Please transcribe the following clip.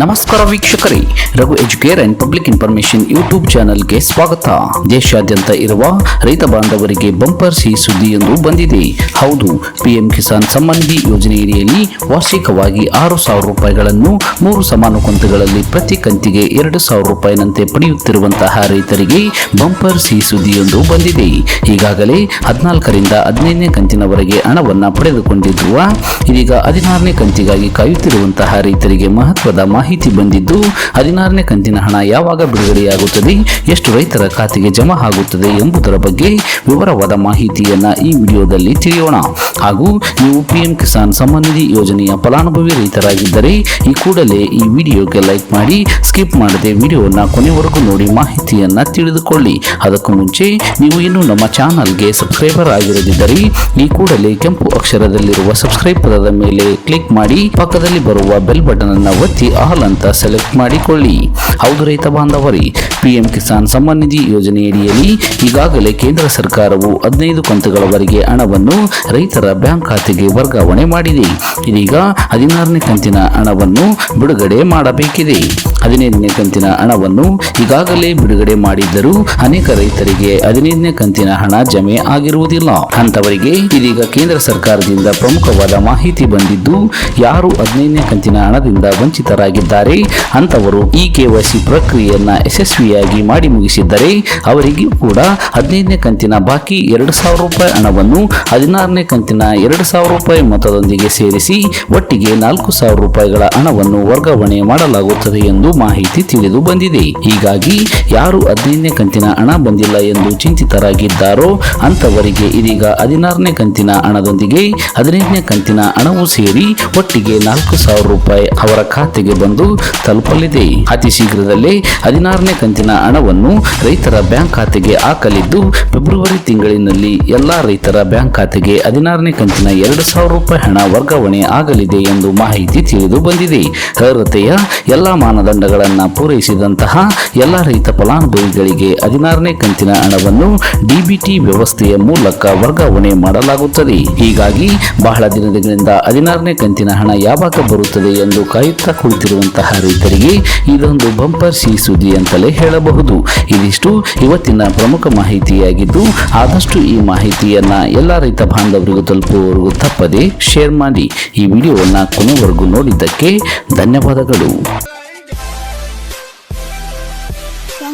ನಮಸ್ಕಾರ ವೀಕ್ಷಕರೇ, Raghu educare and public information YouTube ಚಾನೆಲ್ಗೆ ಸ್ವಾಗತ. ದೇಶಾದ್ಯಂತ ಇರುವ ರೈತ ಬಾಂಧವರಿಗೆ ಬಂಪರ್ ಸಿಹಿ ಸುದ್ದಿಯೊಂದು ಬಂದಿದೆ. ಹೌದು, ಪಿಎಂ ಕಿಸಾನ್ ಸಮ್ಮಾನ್ ನಿಧಿ ಯೋಜನೆಯಡಿಯಲ್ಲಿ ವಾರ್ಷಿಕವಾಗಿ ಆರು ಸಾವಿರ ರೂಪಾಯಿಗಳನ್ನು ಮೂರು ಸಮಾನ ಕಂತುಗಳಲ್ಲಿ ಪ್ರತಿ ಕಂತಿಗೆ ಎರಡು ಸಾವಿರ ರೂಪಾಯಿನಂತೆ ಪಡೆಯುತ್ತಿರುವಂತಹ ರೈತರಿಗೆ ಬಂಪರ್ ಸಿಹಿ ಸುದ್ದಿಯೊಂದು ಬಂದಿದೆ. ಈಗಾಗಲೇ ಹದಿನಾಲ್ಕರಿಂದ ಹದಿನೈದನೇ ಕಂತಿನವರೆಗೆ ಹಣವನ್ನು ಪಡೆದುಕೊಂಡಿರುವ, ಇದೀಗ ಹದಿನಾರನೇ ಕಂತಿಗಾಗಿ ಕಾಯುತ್ತಿರುವಂತಹ ರೈತರಿಗೆ ಮಹತ್ವದ ಮಾಹಿತಿ ಬಂದಿದ್ದು, ಹದಿನಾರನೇ ಕಂತಿನ ಹಣ ಯಾವಾಗ ಬಿಡುಗಡೆಯಾಗುತ್ತದೆ, ಎಷ್ಟು ರೈತರ ಖಾತೆಗೆ ಜಮಾ ಆಗುತ್ತದೆ ಎಂಬುದರ ಬಗ್ಗೆ ವಿವರವಾದ ಮಾಹಿತಿಯನ್ನ ಈ ವಿಡಿಯೋದಲ್ಲಿ ತಿಳಿಯೋಣ. ಹಾಗೂ ನೀವು ಪಿಎಂ ಕಿಸಾನ್ ಸಮ್ಮಾನ್ ನಿಧಿ ಯೋಜನೆಯ ಫಲಾನುಭವಿ ರೈತರಾಗಿದ್ದರೆ, ಈ ಕೂಡಲೇ ಈ ವಿಡಿಯೋಗೆ ಲೈಕ್ ಮಾಡಿ, ಸ್ಕಿಪ್ ಮಾಡದೆ ವಿಡಿಯೋನ ಕೊನೆವರೆಗೂ ನೋಡಿ ಮಾಹಿತಿಯನ್ನ ತಿಳಿದುಕೊಳ್ಳಿ. ಅದಕ್ಕೂ ಮುಂಚೆ, ನೀವು ಇನ್ನೂ ನಮ್ಮ ಚಾನಲ್ಗೆ ಸಬ್ಸ್ಕ್ರೈಬರ್ ಆಗಿರದಿದ್ದರೆ, ಈ ಕೂಡಲೇ ಕೆಂಪು ಅಕ್ಷರದಲ್ಲಿರುವ ಸಬ್ಸ್ಕ್ರೈಬ್ ಪದದ ಮೇಲೆ ಕ್ಲಿಕ್ ಮಾಡಿ, ಪಕ್ಕದಲ್ಲಿ ಬರುವ ಬೆಲ್ ಬಟನ್ ಅನ್ನು ಒತ್ತಿ ಆಲ್ ಅಂತ ಸೆಲೆಕ್ಟ್ ಮಾಡಿಕೊಳ್ಳಿ. ಹೌದು ರೈತ ಬಾಂಧವರಿ ಪಿಎಂ ಕಿಸಾನ್ ಸಮ್ಮಾನ್ ನಿಧಿ ಯೋಜನೆಯಡಿಯಲ್ಲಿ ಈಗಾಗಲೇ ಕೇಂದ್ರ ಸರ್ಕಾರವು ಹದಿನೈದು ಕಂತುಗಳವರೆಗೆ ಹಣವನ್ನು ರೈತರ ಬ್ಯಾಂಕ್ ಖಾತೆಗೆ ವರ್ಗಾವಣೆ ಮಾಡಿದೆ. ಇದೀಗ ಹದಿನಾರನೇ ಕಂತಿನ ಹಣವನ್ನು ಬಿಡುಗಡೆ ಮಾಡಬೇಕಿದೆ. ಹದಿನೈದನೇ ಕಂತಿನ ಹಣವನ್ನು ಈಗಾಗಲೇ ಬಿಡುಗಡೆ ಮಾಡಿದ್ದರೂ ಅನೇಕ ರೈತರಿಗೆ ಹದಿನೈದನೇ ಕಂತಿನ ಹಣ ಜಮೆ ಆಗಿರುವುದಿಲ್ಲ. ಅಂತವರಿಗೆ ಇದೀಗ ಕೇಂದ್ರ ಸರ್ಕಾರದಿಂದ ಪ್ರಮುಖವಾದ ಮಾಹಿತಿ ಬಂದಿದ್ದು, ಯಾರು ಹದಿನೈದನೇ ಕಂತಿನ ಹಣದಿಂದ ವಂಚಿತರಾಗಿದ್ದಾರೆ ಅಂತವರು ಈ ಕೆವೈಸಿ ಪ್ರಕ್ರಿಯೆಯನ್ನ ಯಶಸ್ವಿಯಾಗಿ ಮಾಡಿ ಮುಗಿಸಿದ್ದರೆ ಅವರಿಗೂ ಕೂಡ ಹದಿನೈದನೇ ಕಂತಿನ ಬಾಕಿ ಎರಡು ಸಾವಿರ ರೂಪಾಯಿ ಹಣವನ್ನು ಹದಿನಾರನೇ ಕಂತಿನ ಎರಡು ಸಾವಿರ ರೂಪಾಯಿ ಮೊತ್ತದೊಂದಿಗೆ ಸೇರಿಸಿ ಒಟ್ಟಿಗೆ ನಾಲ್ಕು ಸಾವಿರ ರೂಪಾಯಿಗಳ ಹಣವನ್ನು ವರ್ಗಾವಣೆ ಮಾಡಲಾಗುತ್ತದೆ ಎಂದು ಮಾಹಿತಿ ತಿಳಿದು ಬಂದಿದೆ. ಹೀಗಾಗಿ ಯಾರು ಹದಿನೈದನೇ ಕಂತಿನ ಹಣ ಬಂದಿಲ್ಲ ಎಂದು ಚಿಂತಿತರಾಗಿದ್ದಾರೋ ಅಂತವರಿಗೆ ಇದೀಗ ಹದಿನಾರನೇ ಕಂತಿನ ಹಣದೊಂದಿಗೆ ಹದಿನೈದನೇ ಕಂತಿನ ಹಣವೂ ಸೇರಿ ಒಟ್ಟಿಗೆ ನಾಲ್ಕು ಸಾವಿರ ರೂಪಾಯಿ ಅವರ ಖಾತೆಗೆ ಬಂದು ತಲುಪಲಿದೆ. ಅತಿ ಶೀಘ್ರದಲ್ಲೇ ಹದಿನಾರನೇ ಕಂತಿನ ಹಣವನ್ನು ರೈತರ ಬ್ಯಾಂಕ್ ಖಾತೆಗೆ ಹಾಕಲಿದ್ದು, ಫೆಬ್ರವರಿ ತಿಂಗಳಿನಲ್ಲಿ ಎಲ್ಲಾ ರೈತರ ಬ್ಯಾಂಕ್ ಖಾತೆಗೆ ಹದಿನಾರನೇ ಕಂತಿನ ಎರಡು ಸಾವಿರ ರೂಪಾಯಿ ಹಣ ವರ್ಗಾವಣೆ ಆಗಲಿದೆ ಎಂದು ಮಾಹಿತಿ ತಿಳಿದು ಬಂದಿದೆ. ಅರ್ಹತೆಯ ಎಲ್ಲಾ ಮಾನದಂಡಗಳನ್ನು ಪೂರೈಸಿದಂತಹ ಎಲ್ಲ ರೈತ ಫಲಾನುಭವಿಗಳಿಗೆ ಹದಿನಾರನೇ ಕಂತಿನ ಹಣವನ್ನು ಡಿಬಿಟಿ ವ್ಯವಸ್ಥೆಯ ಮೂಲಕ ವರ್ಗಾವಣೆ ಮಾಡಲಾಗುತ್ತದೆ. ಹೀಗಾಗಿ ಬಹಳ ದಿನಗಳಿಂದ ಹದಿನಾರನೇ ಕಂತಿನ ಹಣ ಯಾವಾಗ ಬರುತ್ತದೆ ಎಂದು ಕಾಯುತ್ತಾ ಕುಳಿತಿರುವಂತಹ ರೈತರಿಗೆ ಇದೊಂದು ಬಂಪರ್ ಸಿ ಸುದ್ದಿ ಅಂತಲೇ ಹೇಳಬಹುದು. ಇದಿಷ್ಟು ಇವತ್ತಿನ ಪ್ರಮುಖ ಮಾಹಿತಿಯಾಗಿದ್ದು, ಆದಷ್ಟು ಈ ಮಾಹಿತಿಯನ್ನ ಎಲ್ಲ ರೈತ ಬಾಂಧವರಿಗೂ ತಲುಪುವವರೆಗೂ ತಪ್ಪದೆ ಶೇರ್ ಮಾಡಿ. ಈ ವಿಡಿಯೋವನ್ನು ಕೊನೆವರೆಗೂ ನೋಡಿದ್ದಕ್ಕೆ ಧನ್ಯವಾದಗಳು.